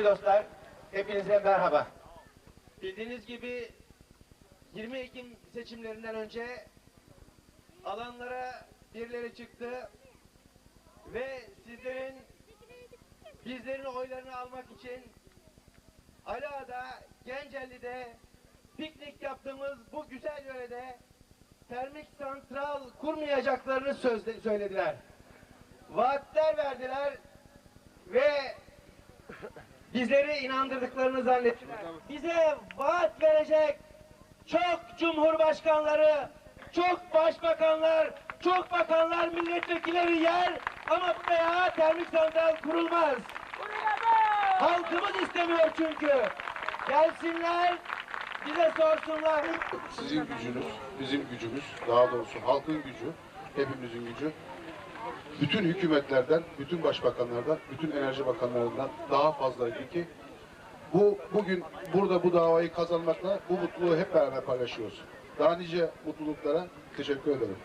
Sevgili dostlar, hepinize merhaba. Bildiğiniz gibi 20 Ekim seçimlerinden önce alanlara birileri çıktı ve sizlerin bizlerin oylarını almak için Ala'da, Gencelli'de piknik yaptığımız bu güzel yörede termik santral kurmayacaklarını söylediler. Vaatler verdiler ve bizleri inandırdıklarını zannettiler. Bize vaat verecek çok cumhurbaşkanları, çok başbakanlar, çok bakanlar, milletvekilleri yer ama buraya termik santral kurulmaz. Halkımız istemiyor çünkü. Gelsinler, bize sorsunlar. Sizin gücünüz, bizim gücümüz, daha doğrusu halkın gücü, hepimizin gücü, bütün hükümetlerden, bütün başbakanlardan, bütün enerji bakanlarından daha fazlaydı ki bu bugün burada bu davayı kazanmakla bu mutluluğu hep beraber paylaşıyoruz. Daha nice mutluluklara teşekkür ederim.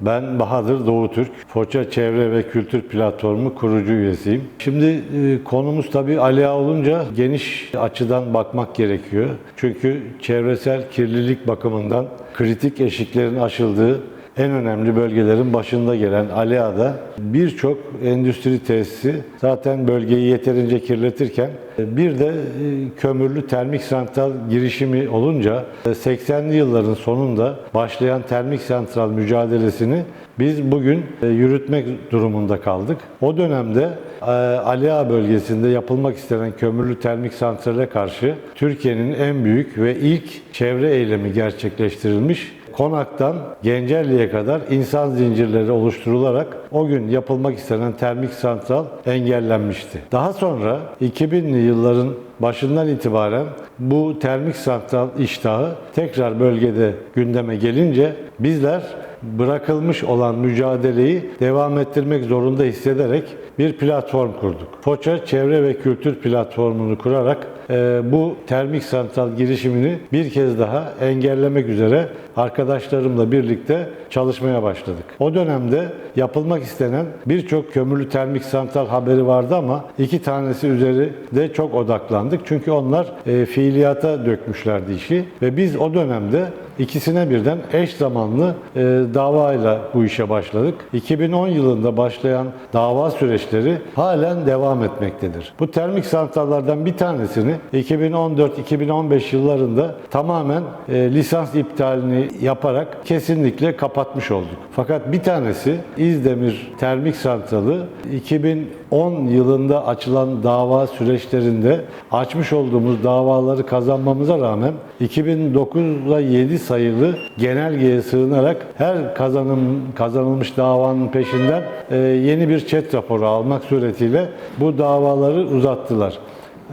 Ben Bahadır Doğu Türk, Foça Çevre ve Kültür Platformu kurucu üyesiyim. Şimdi e, konumuz tabii Aliya olunca geniş açıdan bakmak gerekiyor. Çünkü çevresel kirlilik bakımından kritik eşiklerin aşıldığı en önemli bölgelerin başında gelen Aliağa'da birçok endüstri tesisi zaten bölgeyi yeterince kirletirken bir de e, kömürlü termik santral girişimi olunca e, 80'li yılların sonunda başlayan termik santral mücadelesini biz bugün e, yürütmek durumunda kaldık. O dönemde e, Aliağa bölgesinde yapılmak istenen kömürlü termik santrale karşı Türkiye'nin en büyük ve ilk çevre eylemi gerçekleştirilmiş Konak'tan Gencelli'ye kadar insan zincirleri oluşturularak o gün yapılmak istenen termik santral engellenmişti. Daha sonra 2000'li yılların başından itibaren bu termik santral iştahı tekrar bölgede gündeme gelince bizler bırakılmış olan mücadeleyi devam ettirmek zorunda hissederek bir platform kurduk. Foça Çevre ve Kültür Platformu'nu kurarak e, bu termik santral girişimini bir kez daha engellemek üzere arkadaşlarımla birlikte çalışmaya başladık. O dönemde yapılmak istenen birçok kömürlü termik santral haberi vardı ama iki tanesi üzeri de çok odaklandık. Çünkü onlar e, fiiliyata dökmüşlerdi işi ve biz o dönemde ikisine birden eş zamanlı e, davayla bu işe başladık. 2010 yılında başlayan dava süreçleri halen devam etmektedir. Bu termik santrallardan bir tanesini 2014-2015 yıllarında tamamen e, lisans iptalini yaparak kesinlikle kapatmış olduk. Fakat bir tanesi İzdemir Termik Santralı 2010 yılında açılan dava süreçlerinde açmış olduğumuz davaları kazanmamıza rağmen 2009'da 7 sayılı genelgeye sığınarak her kazanım kazanılmış davanın peşinden e, yeni bir çet raporu almak suretiyle bu davaları uzattılar.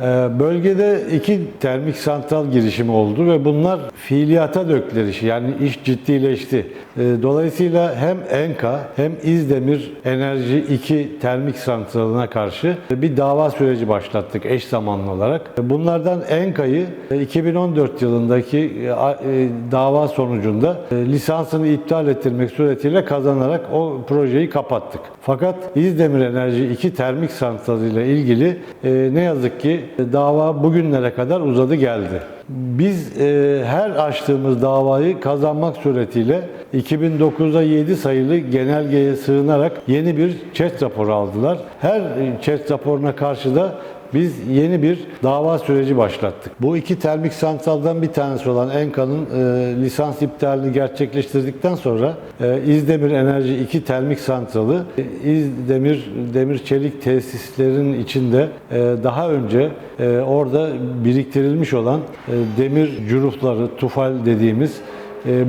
Ee, Bölgede iki termik santral girişimi oldu ve bunlar fiiliyata döktüler işi. Yani iş ciddileşti. Ee, Dolayısıyla hem ENKA hem İzdemir Enerji 2 termik santralına karşı bir dava süreci başlattık eş zamanlı olarak. Bunlardan ENKA'yı 2014 yılındaki e, e, dava sonucunda e, lisansını iptal ettirmek suretiyle kazanarak o projeyi kapattık. Fakat İzdemir Enerji 2 termik santrali ile ilgili e, ne yazık ki e, dava bugünlere kadar uzadı geldi. Biz e, her açtığımız davayı kazanmak suretiyle 2009'da 7 sayılı genelgeye sığınarak yeni bir çet raporu aldılar. Her e, çet raporuna karşı da biz yeni bir dava süreci başlattık. Bu iki termik santraldan bir tanesi olan Enka'nın e, lisans iptalini gerçekleştirdikten sonra e, İzdemir Enerji 2 termik santralı e, İzdemir demir çelik tesislerin içinde e, daha önce e, orada biriktirilmiş olan e, demir cürufları, tufal dediğimiz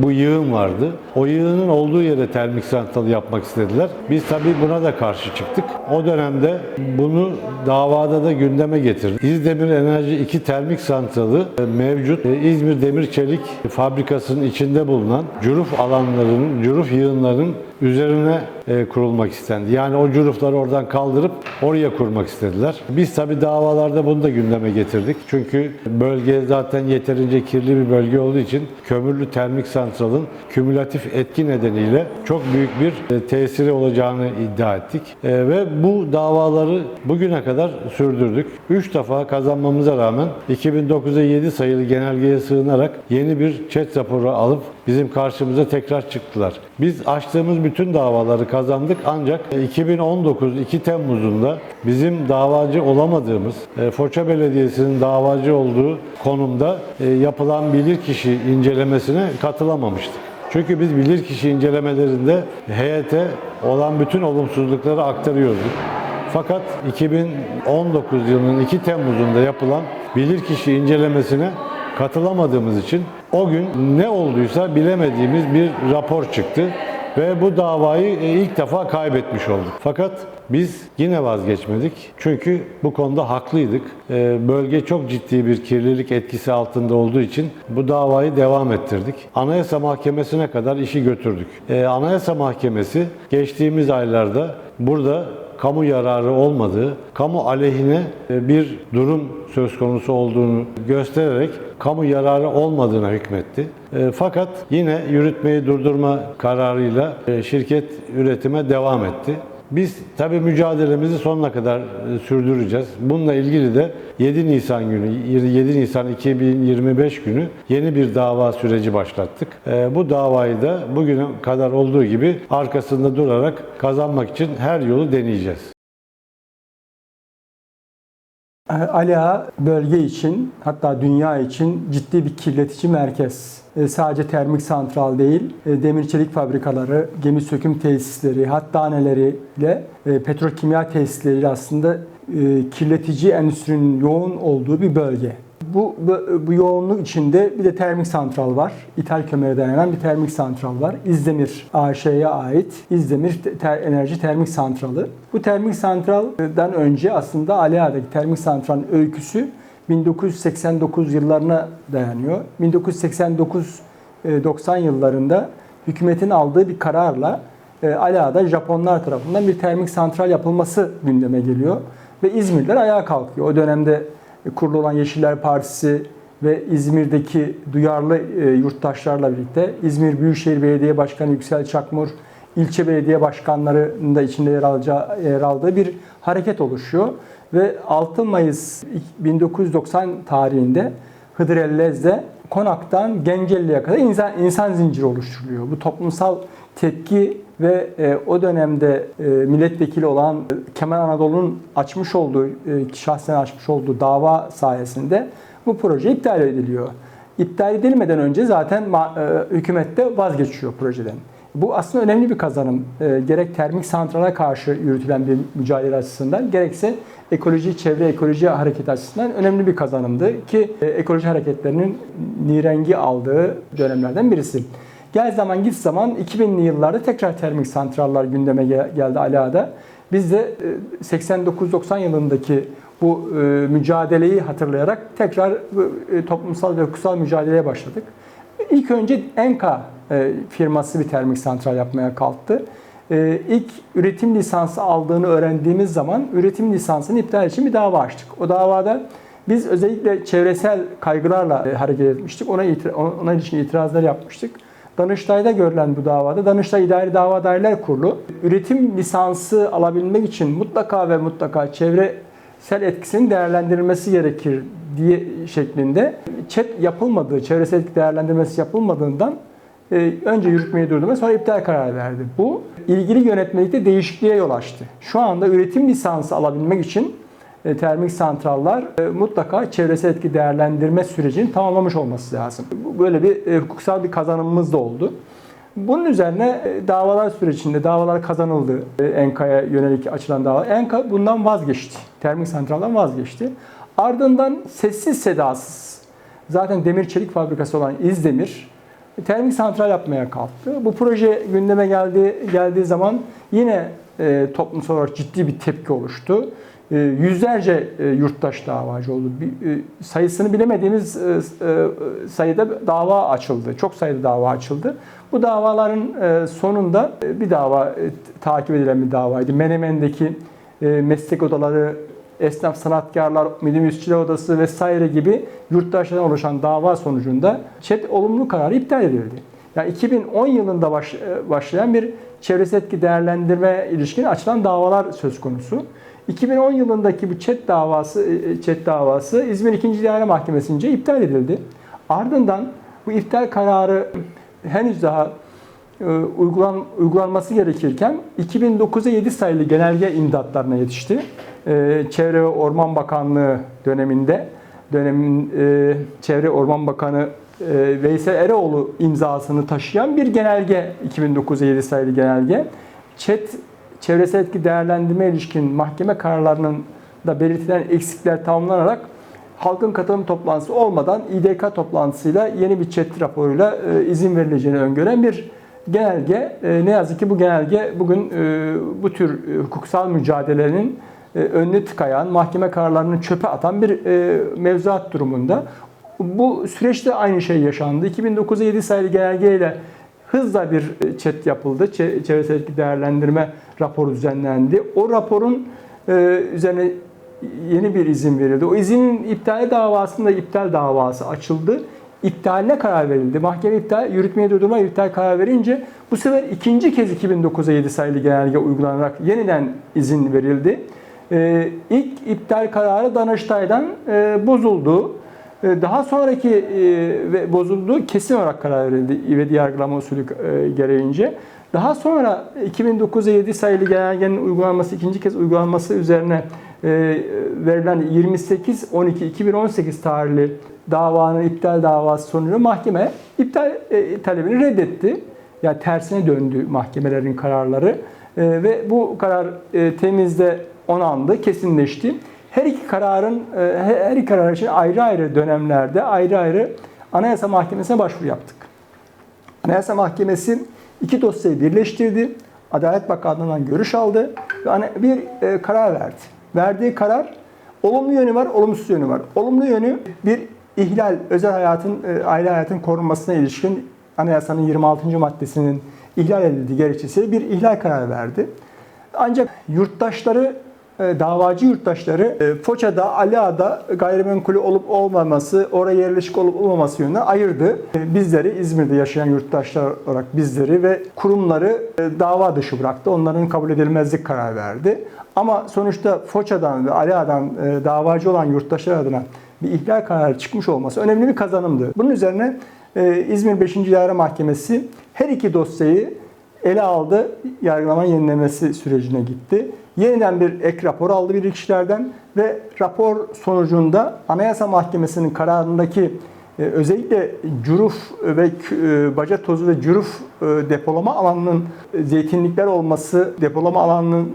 bu yığın vardı. O yığının olduğu yere termik santral yapmak istediler. Biz tabii buna da karşı çıktık. O dönemde bunu davada da gündeme getirdik. İzdemir Enerji 2 termik santralı e, mevcut e, İzmir Demir Çelik fabrikasının içinde bulunan cüruf alanlarının, cüruf yığınlarının üzerine e, kurulmak istendi. Yani o curufları oradan kaldırıp oraya kurmak istediler. Biz tabi davalarda bunu da gündeme getirdik. Çünkü bölge zaten yeterince kirli bir bölge olduğu için kömürlü termik santralın kümülatif etki nedeniyle çok büyük bir e, tesiri olacağını iddia ettik. E, ve bu davaları bugüne kadar sürdürdük. 3 defa kazanmamıza rağmen 2009'a 7 sayılı genelgeye sığınarak yeni bir çet raporu alıp bizim karşımıza tekrar çıktılar. Biz açtığımız bütün davaları kazandık ancak 2019 2 Temmuz'unda bizim davacı olamadığımız e, Foça Belediyesi'nin davacı olduğu konumda e, yapılan bilirkişi incelemesine katılamamıştık. Çünkü biz bilirkişi incelemelerinde heyete olan bütün olumsuzlukları aktarıyorduk. Fakat 2019 yılının 2 Temmuz'unda yapılan bilirkişi incelemesine katılamadığımız için o gün ne olduysa bilemediğimiz bir rapor çıktı ve bu davayı e, ilk defa kaybetmiş olduk. Fakat biz yine vazgeçmedik. Çünkü bu konuda haklıydık. E, Bölge çok ciddi bir kirlilik etkisi altında olduğu için bu davayı devam ettirdik. Anayasa Mahkemesi'ne kadar işi götürdük. E, Anayasa Mahkemesi geçtiğimiz aylarda burada kamu yararı olmadığı, kamu aleyhine e, bir durum söz konusu olduğunu göstererek kamu yararı olmadığına hükmetti. E, Fakat yine yürütmeyi durdurma kararıyla e, şirket üretime devam etti. Biz tabii mücadelemizi sonuna kadar e, sürdüreceğiz. Bununla ilgili de 7 Nisan günü, 7 Nisan 2025 günü yeni bir dava süreci başlattık. E, Bu davayı da bugüne kadar olduğu gibi arkasında durarak kazanmak için her yolu deneyeceğiz. Ali Ağa bölge için hatta dünya için ciddi bir kirletici merkez. E, Sadece termik santral değil, e, demir çelik fabrikaları, gemi söküm tesisleri, hattaneleriyle e, petrokimya tesisleriyle aslında e, kirletici endüstrinin yoğun olduğu bir bölge. Bu, bu, bu yoğunluk içinde bir de termik santral var. İthal kömüre dayanan bir termik santral var. İzdemir AŞ'ye ait İzdemir Te- Ter- Enerji Termik Santralı. Bu termik santraldan önce aslında Ali Ağa'daki termik santralın öyküsü 1989 yıllarına dayanıyor. 1989-90 yıllarında hükümetin aldığı bir kararla e, Ali Ağa'da Japonlar tarafından bir termik santral yapılması gündeme geliyor. Ve İzmirliler ayağa kalkıyor. O dönemde kurulu olan Yeşiller Partisi ve İzmir'deki duyarlı e, yurttaşlarla birlikte İzmir Büyükşehir Belediye Başkanı Yüksel Çakmur, ilçe belediye başkanlarının da içinde yer, alacağı, yer aldığı bir hareket oluşuyor. Ve 6 Mayıs 1990 tarihinde Hıdır Ellez'de Konak'tan Genceli'ye kadar insan, insan zinciri oluşturuluyor. Bu toplumsal tepki ve e, o dönemde e, milletvekili olan e, Kemal Anadolu'nun açmış olduğu, e, şahsen açmış olduğu dava sayesinde bu proje iptal ediliyor. İptal edilmeden önce zaten e, hükümet de vazgeçiyor projeden. Bu aslında önemli bir kazanım. Gerek termik santrala karşı yürütülen bir mücadele açısından gerekse ekoloji, çevre ekoloji hareketi açısından önemli bir kazanımdı ki ekoloji hareketlerinin nirengi aldığı dönemlerden birisi. Gel zaman git zaman 2000'li yıllarda tekrar termik santrallar gündeme gel- geldi Ala'da. Biz de e, 89-90 yılındaki bu e, mücadeleyi hatırlayarak tekrar e, toplumsal ve hukuksal mücadeleye başladık. İlk önce Enka e, firması bir termik santral yapmaya kalktı. E, İlk üretim lisansı aldığını öğrendiğimiz zaman üretim lisansını iptal için bir dava açtık. O davada biz özellikle çevresel kaygılarla e, hareket etmiştik. Ona, iti- ona ilişkin itirazlar yapmıştık. Danıştay'da görülen bu davada Danıştay İdari Dava Daireler Kurulu üretim lisansı alabilmek için mutlaka ve mutlaka çevresel etkisinin değerlendirilmesi gerekir diye şeklinde çet yapılmadığı, çevresel etki değerlendirmesi yapılmadığından e, önce yürütmeyi durdurma sonra iptal kararı verdi. Bu ilgili yönetmelikte değişikliğe yol açtı. Şu anda üretim lisansı alabilmek için termik santrallar e, mutlaka çevresel etki değerlendirme sürecini tamamlamış olması lazım. Böyle bir e, hukuksal bir kazanımımız da oldu. Bunun üzerine e, davalar sürecinde davalar kazanıldı. E, Enka'ya yönelik açılan dava. Enka bundan vazgeçti. Termik santraldan vazgeçti. Ardından sessiz sedasız zaten demir çelik fabrikası olan İzdemir termik santral yapmaya kalktı. Bu proje gündeme geldi geldiği zaman yine e, toplumsal olarak ciddi bir tepki oluştu. E, yüzlerce e, yurttaş davacı oldu. E, sayısını bilemediğimiz e, sayıda dava açıldı. Çok sayıda dava açıldı. Bu davaların sonunda bir dava takip edilen bir davaydı. Menemen'deki meslek odaları, esnaf sanatkarlar, minibüsçüler odası vesaire gibi yurttaşlardan oluşan dava sonucunda ÇED olumlu kararı iptal edildi. Yani 2010 yılında baş, başlayan bir çevresel etki değerlendirme ilişkin açılan davalar söz konusu. 2010 yılındaki bu ÇED davası, e, ÇED davası İzmir 2. İdare Mahkemesi'nce iptal edildi. Ardından bu iptal kararı henüz daha e, uygulan, uygulanması gerekirken 2009'a 7 sayılı genelge imdatlarına yetişti. E, Çevre ve Orman Bakanlığı döneminde dönemin e, Çevre Orman Bakanı e, Veysel Eroğlu imzasını taşıyan bir genelge 2009'a 7 sayılı genelge. ÇED çevresel etki değerlendirme ilişkin mahkeme kararlarının da belirtilen eksikler tamamlanarak halkın katılım toplantısı olmadan İDK toplantısıyla yeni bir ÇED raporuyla e, izin verileceğini öngören bir genelge. E, Ne yazık ki bu genelge bugün e, bu tür e, hukuksal mücadelenin e, önünü tıkayan, mahkeme kararlarını çöpe atan bir e, mevzuat durumunda. Bu süreçte aynı şey yaşandı. 2009'a 7 sayılı genelgeyle hızla bir chat yapıldı. Çe- Çevresel değerlendirme raporu düzenlendi. O raporun e, üzerine yeni bir izin verildi. O izinin iptali davasında iptal davası açıldı. İptaline karar verildi. Mahkeme iptal, yürütmeye durdurma iptal karar verince bu sefer ikinci kez 2009'a 7 sayılı genelge uygulanarak yeniden izin verildi. Ee, ilk iptal kararı Danıştay'dan e, bozuldu. E, Daha sonraki e, ve bozuldu kesin olarak karar verildi ivedi yargılama usulü e, gereğince. Daha sonra 2009'a 7 sayılı genelgenin uygulanması, ikinci kez uygulanması üzerine e, verilen 28-12-2018 tarihli davanın iptal davası sonucu mahkeme iptal talebini reddetti. Yani tersine döndü mahkemelerin kararları ve bu karar temizde onandı, kesinleşti. Her iki kararın e, her iki karar için ayrı ayrı dönemlerde ayrı ayrı Anayasa Mahkemesi'ne başvuru yaptık. Anayasa Mahkemesi iki dosyayı birleştirdi. Adalet Bakanlığı'ndan görüş aldı ve bir e, karar verdi. Verdiği karar olumlu yönü var, olumsuz yönü var. Olumlu yönü bir ihlal, özel hayatın, e, aile hayatın korunmasına ilişkin anayasanın 26. maddesinin ihlal edildiği gerekçesiyle bir ihlal kararı verdi. Ancak yurttaşları, davacı yurttaşları e, Foça'da, Aliağa'da gayrimenkulü olup olmaması, oraya yerleşik olup olmaması yönünden ayırdı. E, Bizleri, İzmir'de yaşayan yurttaşlar olarak bizleri ve kurumları e, dava dışı bıraktı. Onların kabul edilmezlik kararı verdi. Ama sonuçta Foça'dan ve e, davacı olan yurttaşlar adına bir ihlal kararı çıkmış olması önemli bir kazanımdı. Bunun üzerine e, İzmir 5. İdare Mahkemesi her iki dosyayı ele aldı, yargılama yenilemesi sürecine gitti. Yeniden bir ek rapor aldı bir kişilerden ve rapor sonucunda Anayasa Mahkemesi'nin kararındaki e, özellikle cüruf ve e, baca tozu ve cüruf e, depolama alanının zeytinlikler olması, depolama alanının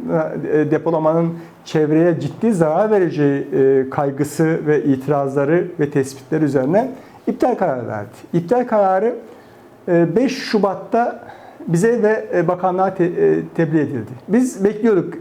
depolamanın çevreye ciddi zarar vereceği kaygısı ve itirazları ve tespitler üzerine iptal kararı verdi. İptal kararı e, 5 Şubat'ta bize ve e, bakanlığa te- e, tebliğ edildi. Biz bekliyorduk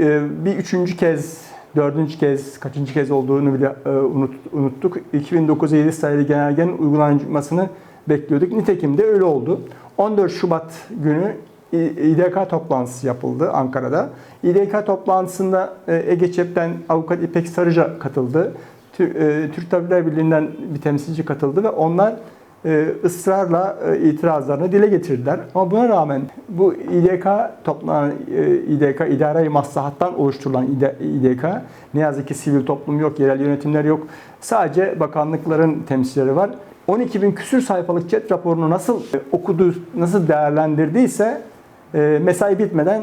e, bir üçüncü kez, dördüncü kez, kaçıncı kez olduğunu bile unut- unuttuk. 2009 7 sayılı genelgenin uygulanmasını bekliyorduk. Nitekim de öyle oldu. 14 Şubat günü İDK toplantısı yapıldı Ankara'da. İDK toplantısında Ege Çep'ten avukat İpek Sarıca katıldı. Tür- Türk Tabipler Birliği'nden bir temsilci katıldı ve onlar ısrarla e, itirazlarını dile getirdiler. Ama buna rağmen bu İDK toplanan e, İDK idare-i maslahattan oluşturulan İD- İDK ne yazık ki sivil toplum yok, yerel yönetimler yok. Sadece bakanlıkların temsilcileri var. 12 bin küsür sayfalık chat raporunu nasıl e, okudu, nasıl değerlendirdiyse e, mesai bitmeden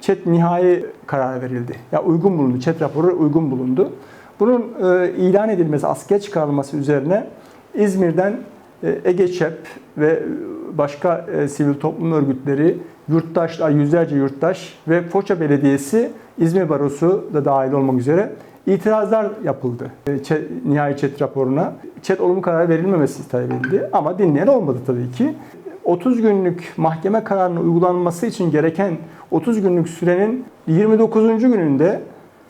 chat nihai karar verildi. Ya uygun bulundu, chat raporu uygun bulundu. Bunun e, ilan edilmesi, askıya çıkarılması üzerine İzmir'den e, Ege ÇEP ve başka e, sivil toplum örgütleri, yurttaşlar, yüzlerce yurttaş ve Foça Belediyesi, İzmir Barosu da dahil olmak üzere itirazlar yapıldı e, ÇED nihai ÇED raporuna. ÇED olumlu karar verilmemesi talep edildi ama dinleyen olmadı tabii ki. 30 günlük mahkeme kararının uygulanması için gereken 30 günlük sürenin 29. gününde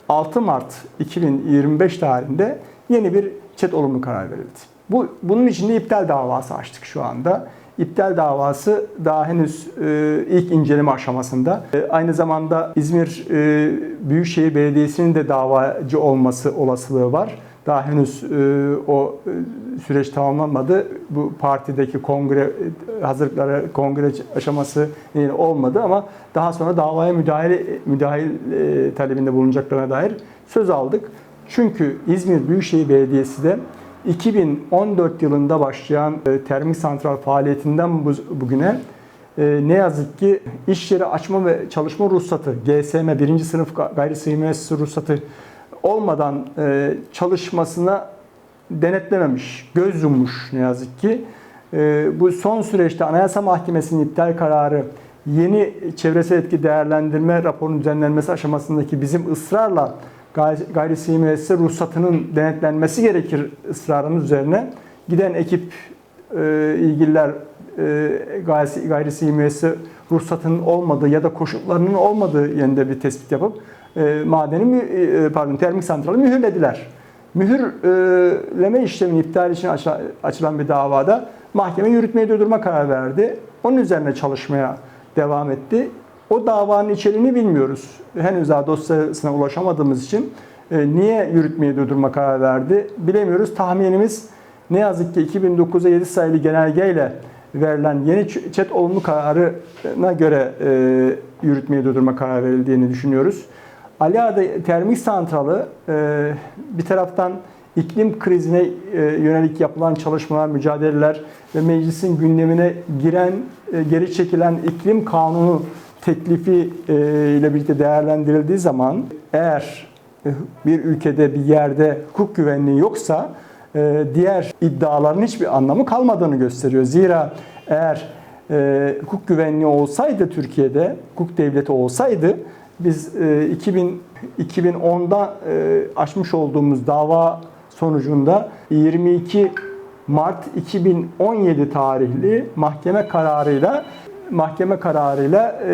6 Mart 2025 tarihinde yeni bir çet olumlu karar verildi. Bu bunun için de iptal davası açtık şu anda. İptal davası daha henüz e, ilk inceleme aşamasında. E, aynı zamanda İzmir e, Büyükşehir Belediyesi'nin de davacı olması olasılığı var. Daha henüz e, o e, süreç tamamlanmadı. Bu partideki kongre e, hazırlıkları, kongre aşaması e, olmadı ama daha sonra davaya müdahale müdahil e, talebinde bulunacaklarına dair söz aldık. Çünkü İzmir Büyükşehir Belediyesi de 2014 yılında başlayan e, termik santral faaliyetinden bu- bugüne e, ne yazık ki iş yeri açma ve çalışma ruhsatı, GSM 1. sınıf gayri müessese ruhsatı olmadan e, çalışmasına denetlememiş, göz yummuş ne yazık ki. Bu son süreçte Anayasa Mahkemesi'nin iptal kararı yeni çevresel etki değerlendirme raporunun düzenlenmesi aşamasındaki bizim ısrarla gayri ruhsatının denetlenmesi gerekir ısrarımız üzerine giden ekip e, ilgililer e, gayri, ruhsatının olmadığı ya da koşullarının olmadığı yönünde bir tespit yapıp e, madeni e, pardon termik santralı mühürlediler. Mühürleme işleminin iptal için açılan bir davada mahkeme yürütmeyi durdurma kararı verdi. Onun üzerine çalışmaya devam etti. O davanın içeriğini bilmiyoruz. Henüz daha dosyasına ulaşamadığımız için e, niye yürütmeyi durdurma kararı verdi bilemiyoruz. Tahminimiz ne yazık ki 2009'a 7 sayılı genelgeyle verilen yeni çet olumlu kararına göre e, yürütmeyi durdurma kararı verildiğini düşünüyoruz. Ali termik santralı e, bir taraftan iklim krizine e, yönelik yapılan çalışmalar, mücadeleler ve meclisin gündemine giren, e, geri çekilen iklim kanunu teklifi e, ile birlikte değerlendirildiği zaman eğer e, bir ülkede bir yerde hukuk güvenliği yoksa e, diğer iddiaların hiçbir anlamı kalmadığını gösteriyor. Zira eğer hukuk güvenliği olsaydı Türkiye'de, hukuk devleti olsaydı biz e, 2000 2010'da e, açmış olduğumuz dava sonucunda 22 Mart 2017 tarihli mahkeme kararıyla mahkeme kararıyla e,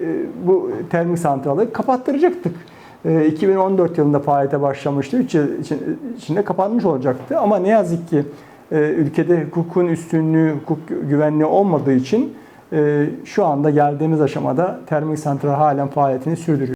e, bu termik santralı kapattıracaktık. E, 2014 yılında faaliyete başlamıştı. 3 yıl için- içinde kapanmış olacaktı. Ama ne yazık ki e, ülkede hukukun üstünlüğü, hukuk güvenliği olmadığı için e, şu anda geldiğimiz aşamada termik santral halen faaliyetini sürdürüyor.